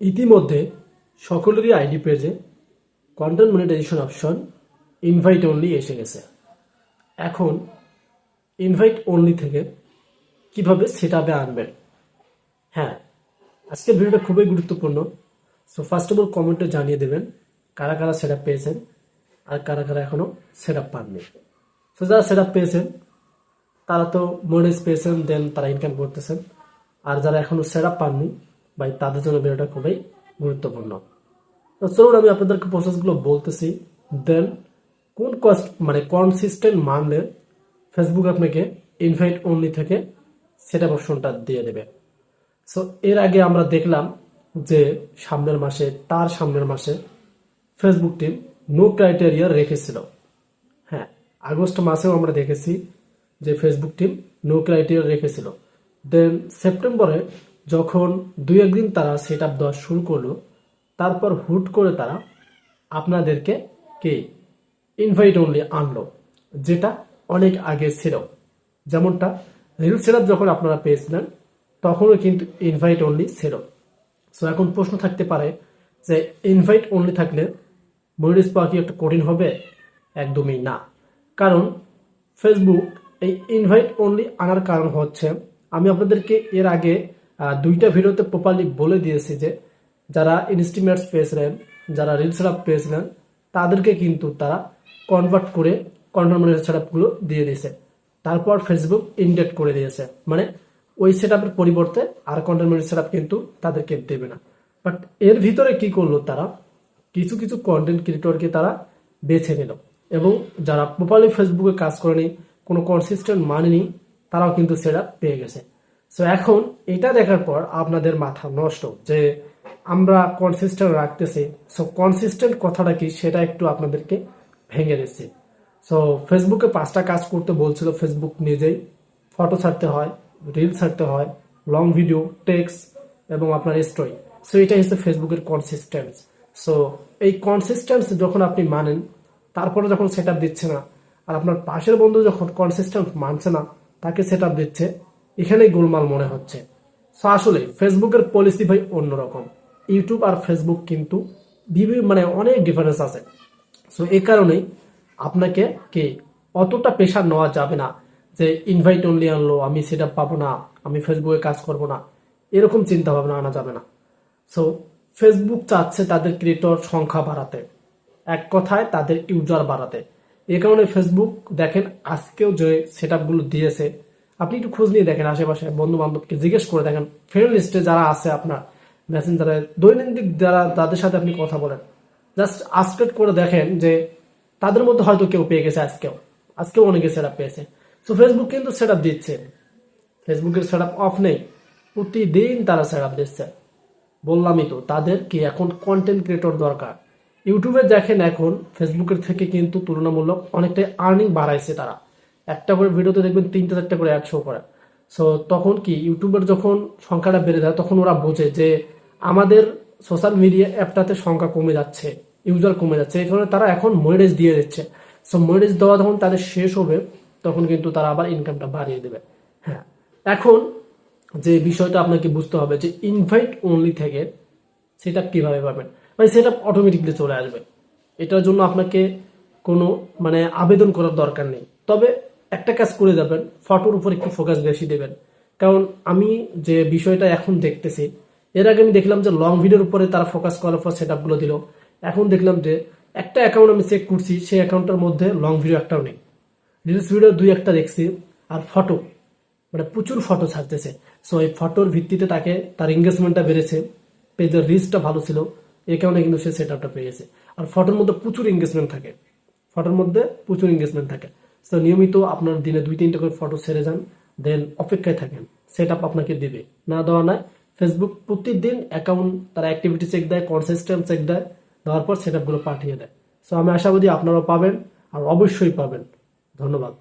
ইতিমধ্যে সকলেরই আইডি পেজে content monetisation option invite only এসে গেছে। এখন ইনভাইট অনলি থেকে কীভাবে সেট আপে আনবেন? হ্যাঁ আজকের ভিডিওটা খুবই গুরুত্বপূর্ণ। সো ফার্স্ট অফ অল কমেন্টে জানিয়ে দেবেন কারা কারা সেট আপ পেয়েছেন আর কারা কারা এখনও সেট আপ পাননি। সো যারা সেট আপ পেয়েছেন, তারা তো মোডেস পেয়েছেন দেন তারা ইনকাম করতেছেন। আর যারা এখনও সেট আপ পাননি ভাই তাদের জন্য ভিডিওটা খুবই গুরুত্বপূর্ণ। তো চলুন আমি আপনাদেরকে প্রসেসগুলো বলতেছি। দেন কোন কস্ট মানে কনসিস্টেন্ট মানলে ফেসবুক আপনাকে ইনভাইট অনলি থেকে সেট অপশনটা দিয়ে দেবে। সো এর আগে আমরা দেখলাম যে সামনের মাসে, তার সামনের মাসে ফেসবুক টিম নো ক্রাইটেরিয়া রেখেছিল। হ্যাঁ আগস্ট মাসেও আমরা দেখেছি যে ফেসবুক টিম নো ক্রাইটেরিয়া রেখেছিল। দেন সেপ্টেম্বরে যখন দুই একদিন তারা সেট আপ দেওয়া শুরু করল, তারপর হুট করে তারা আপনাদেরকে কে? ইনভাইট অনলি আনলো, যেটা অনেক আগে ছিল। যেমনটা রিল সেট আপ যখন আপনারা পেয়েছিলেন, তখনও কিন্তু ইনভাইট অনলি ছিল। সো এখন প্রশ্ন থাকতে পারে যে ইনভাইট অনলি থাকলে মনিটাইজ পাওয়া কি একটা কঠিন হবে? একদমই না। কারণ ফেসবুক এই ইনভাইট অনলি আনার কারণ হচ্ছে, আমি আপনাদেরকে এর আগে দুইটা ভিডিওতে প্রপারলি বলে দিয়েছি যে, যারা ইনস্টিমেটস পেয়েছিলেন যারা রিল সেট পেয়েছিলেন তাদেরকে কিন্তু তারা কনভার্ট করে কন্ট্রোল সেটগুলো দিয়ে দিয়েছে। তারপর ফেসবুক ইনডেট করে দিয়েছে। মানে ওই সেট পরিবর্তে আর কন্টেন্ট সেট কিন্তু তাদেরকে দেবে না। বাট এর ভিতরে কি করল তারা? কিছু কিছু কন্টেন্ট ক্রিয়েটরকে তারা বেছে নিল। এবং যারা প্রপারলি ফেসবুকে কাজ করেনি, কোনো কনসিস্টেন্ট মানেনি তারাও কিন্তু সেটা পেয়ে গেছে। সো এখন এটা দেখার পর আপনাদের মাথা নষ্ট যে আমরা কনসিস্টেন্ট রাখতেছি। সো কনসিস্টেন্ট কথাটা কি সেটা একটু আপনাদেরকে ভেঙে দিচ্ছি। সো ফেসবুকে পাঁচটা কাজ করতে বলছিল। ফেসবুক নিজেই ফটো ছাড়তে হয় রিল ছাড়তে হয় লং ভিডিও টেক্স এবং আপনার স্টোরি সো এটা হচ্ছে ফেসবুকের কনসিস্টেন্স সো এই কনসিস্টেন্স যখন আপনি মানেন, তারপরে যখন সেট দিচ্ছে না, আর আপনার পাশের বন্ধু যখন কনসিস্টেন্ট মানছে না, তাকে সেট দিচ্ছে এখানেই গোলমাল মনে হচ্ছে। আসলে ফেসবুকের পলিসি ভাই অন্যরকম। ইউটিউব আর ফেসবুক কিন্তু বিভিন্ন মানে অনেক ডিফারেন্স আছে। সো এই কারণেই আপনাকে কে অতটা পেশা নেওয়া যাবে না যে ইনভাইট অনলি আনলো, আমি সেটা পাবো না, আমি ফেসবুকে কাজ করব না। এরকম চিন্তা ভাবনা আনা যাবে না। সো ফেসবুক চাচ্ছে তাদের ক্রিয়েটর সংখ্যা বাড়াতে। এক কথায় তাদের ইউজার বাড়াতে। এ কারণে ফেসবুক দেখেন আজকেও যে সেট দিয়েছে আপনি একটু খোঁজ নিয়ে দেখেন আশেপাশে বন্ধু বান্ধবকে জিজ্ঞেস করে দেখেন। ফ্রেন্ড লিস্টে যারা আছে আপনার মেসেঞ্জারে দৈনন্দিন যারা, তাদের সাথে আপনি কথা বলেন। জাস্ট আস্কেট করে দেখেন যে তাদের মধ্যে হয়তো কেউ পেয়ে গেছে আজকেও। আজকেও অনেকে সেট পেয়েছে। সো ফেসবুক কিন্তু সেট দিচ্ছে। ফেসবুকের সেট অফ নেই। প্রতিদিন তারা সেট দিচ্ছে। বললামই তো, তাদের কি এখন কন্টেন্ট ক্রিয়েটর দরকার? ইউটিউবে দেখেন এখন ফেসবুকের থেকে কিন্তু তুলনামূলক অনেকটাই আর্নিং বাড়াইছে তারা। একটা করে ভিডিওতে দেখবেন তিনটা চারটা করে অ্যাড শো করে। সো তখন কি ইউটিউবের যখন সংখ্যাটা বেড়ে যায়, তখন ওরা বোঝে যে আমাদের সোশ্যাল মিডিয়া অ্যাপটাতে সংখ্যা কমে যাচ্ছে ইউজার কমে যাচ্ছে। এই কারণে তারা এখন মনিটাইজ দিয়ে দিচ্ছে। সো মনিটাইজ দেওয়া যখন তাদের শেষ হবে, তখন কিন্তু তারা আবার ইনকামটা বাড়িয়ে দেবে। হ্যাঁ এখন যে বিষয়টা আপনাকে বুঝতে হবে যে ইনভাইট অনলি থেকে সেটা কীভাবে পাবেন? মানে সেটা অটোমেটিকলি চলে আসবে। এটার জন্য আপনাকে কোনো মানে আবেদন করার দরকার নেই। তবে একটা কাজ করে যাবেন, ফটোর উপর একটু ফোকাস বেশি দেবেন। কারণ আমি যে বিষয়টা এখন দেখতেছি, এর আগে আমি দেখলাম যে লং ভিডিওর উপরে তারা ফোকাস করার পর সেট আপগুলো দিল। এখন দেখলাম যে একটা অ্যাকাউন্ট আমি চেক করছি, সেই অ্যাকাউন্টের মধ্যে লং ভিডিও একটাও নেই। রিলস ভিডিও দুই একটা দেখছি, আর ফটো মানে প্রচুর ফটো ছাড়তেছে। সো এই ফটোর ভিত্তিতে তাকে, তার এঙ্গেজমেন্টটা বেড়েছে, পেজের রিচটা ভালো ছিল, এই কারণে কিন্তু সে সেট আপটা পেয়েছে আর ফটোর মধ্যে প্রচুর এঙ্গেজমেন্ট থাকে। ফটোর মধ্যে প্রচুর এঙ্গেজমেন্ট থাকে। সো নিয়মিত আপনার দিনে দুই, তিনটা করে ফটো ছেড়ে যান দেন অপেক্ষায় থাকেন। সেট আপ আপনাকে দেবে। না দেওয়া নাই ফেসবুক প্রতিদিন অ্যাকাউন্ট তার অ্যাক্টিভিটি চেক দেয় কনসিস্টেন্ট চেক দেয়, দেওয়ার পর সেট আপগুলো পাঠিয়ে দেয়। সো আমি আশাবাদী আপনারাও পাবেন, আর অবশ্যই পাবেন। ধন্যবাদ।